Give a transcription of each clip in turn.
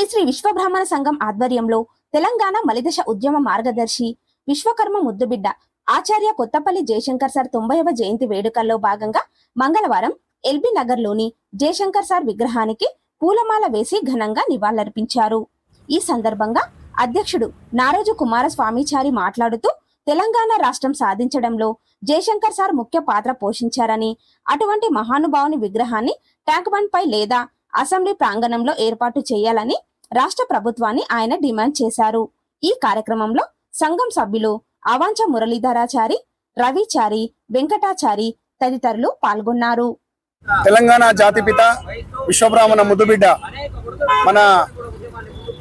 శ్రీ శ్రీ విశ్వబ్రాహ్మణ సంఘం ఆధ్వర్యంలో తెలంగాణ మలిదశ ఉద్యమ మార్గదర్శి విశ్వకర్మ ముద్దుబిడ్డ ఆచార్య కొత్తపల్లి జయశంకర్ సార్ తొంభైవ జయంతి వేడుకల్లో భాగంగా మంగళవారం ఎల్బీ నగర్లోని జయశంకర్ సార్ విగ్రహానికి పూలమాల వేసి ఘనంగా నివాళులర్పించారు. ఈ సందర్భంగా అధ్యక్షుడు నారోజు కుమారస్వామిచారి మాట్లాడుతూ తెలంగాణ రాష్ట్రం సాధించడంలో జయశంకర్ సార్ ముఖ్య పాత్ర పోషించారని అటువంటి మహానుభావుని విగ్రహాన్ని ట్యాంక్ బండ్ పై లేదా అసెంబ్లీ ప్రాంగణంలో ఏర్పాటు చేయాలని రాష్ట్ర ప్రభుత్వాన్ని ఆయన డిమాండ్ చేశారు. ఈ కార్యక్రమంలో సంఘం సభ్యులు అవాంచ మురళీధరాచారి రవిచారి వెంకటాచారి తదితరులు పాల్గొన్నారు. తెలంగాణ జాతిపిత విశ్వబ్రాహ్మణ ముద్దుబిడ్డ మన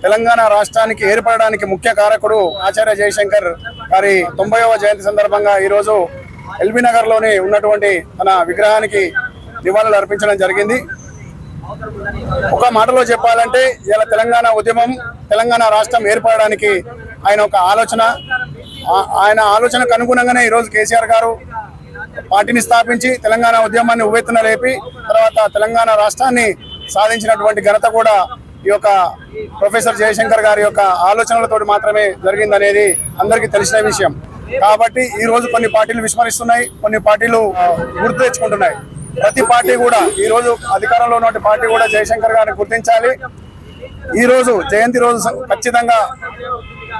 తెలంగాణ రాష్ట్రానికి ఏర్పడడానికి ముఖ్య కారకుడు ఆచార్య జయశంకర్ గారి తొంభైవ జయంతి సందర్భంగా ఈరోజు ఎల్బీ నగర్లోని ఉన్నటువంటి తన విగ్రహానికి నివాళులు అర్పించడం జరిగింది. ఒక మాటలో చెప్పాలంటే ఇలా తెలంగాణ ఉద్యమం తెలంగాణ రాష్ట్రం ఏర్పడడానికి ఆయన ఒక ఆలోచన. ఆయన ఆలోచనకు అనుగుణంగానే ఈరోజు కేసీఆర్ గారు పార్టీని స్థాపించి తెలంగాణ ఉద్యమాన్ని ఉవ్వెత్తున లేపి తర్వాత తెలంగాణ రాష్ట్రాన్ని సాధించినటువంటి ఘనత కూడా ఈ యొక్క ప్రొఫెసర్ జయశంకర్ గారి యొక్క ఆలోచనలతో మాత్రమే జరిగిందనేది అందరికీ తెలిసిన విషయం. కాబట్టి ఈ రోజు కొన్ని పార్టీలు విస్మరిస్తున్నాయి కొన్ని పార్టీలు గుర్తు తెచ్చుకుంటున్నాయి. ప్రతి పార్టీ కూడా ఈ రోజు అధికారంలో ఉన్న పార్టీ కూడా జయశంకర్ గారిని గుర్తించాలి. ఈ రోజు జయంతి రోజు ఖచ్చితంగా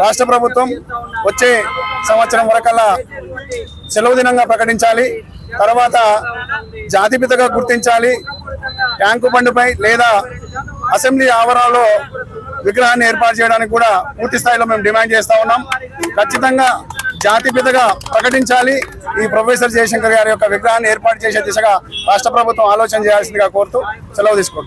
రాష్ట్ర ప్రభుత్వం వచ్చే సంవత్సరం వరకల్లా సెలవు దినంగా ప్రకటించాలి. తర్వాత జాతిపితగా గుర్తించాలి. ట్యాంకు బండిపై లేదా అసెంబ్లీ ఆవరణలో విగ్రహాన్ని ఏర్పాటు చేయడానికి కూడా పూర్తి స్థాయిలో మేము డిమాండ్ చేస్తా ఉన్నాం. ఖచ్చితంగా జాతిపితగా ప్రకటించాలి. ఈ ప్రొఫెసర్ జయశంకర్ గారి యొక్క విగ్రహాన్ని ఏర్పాటు చేసే దిశగా రాష్ట్ర ప్రభుత్వం ఆలోచన చేయాల్సిందిగా కోరుతూ సెలవు తీసుకోండి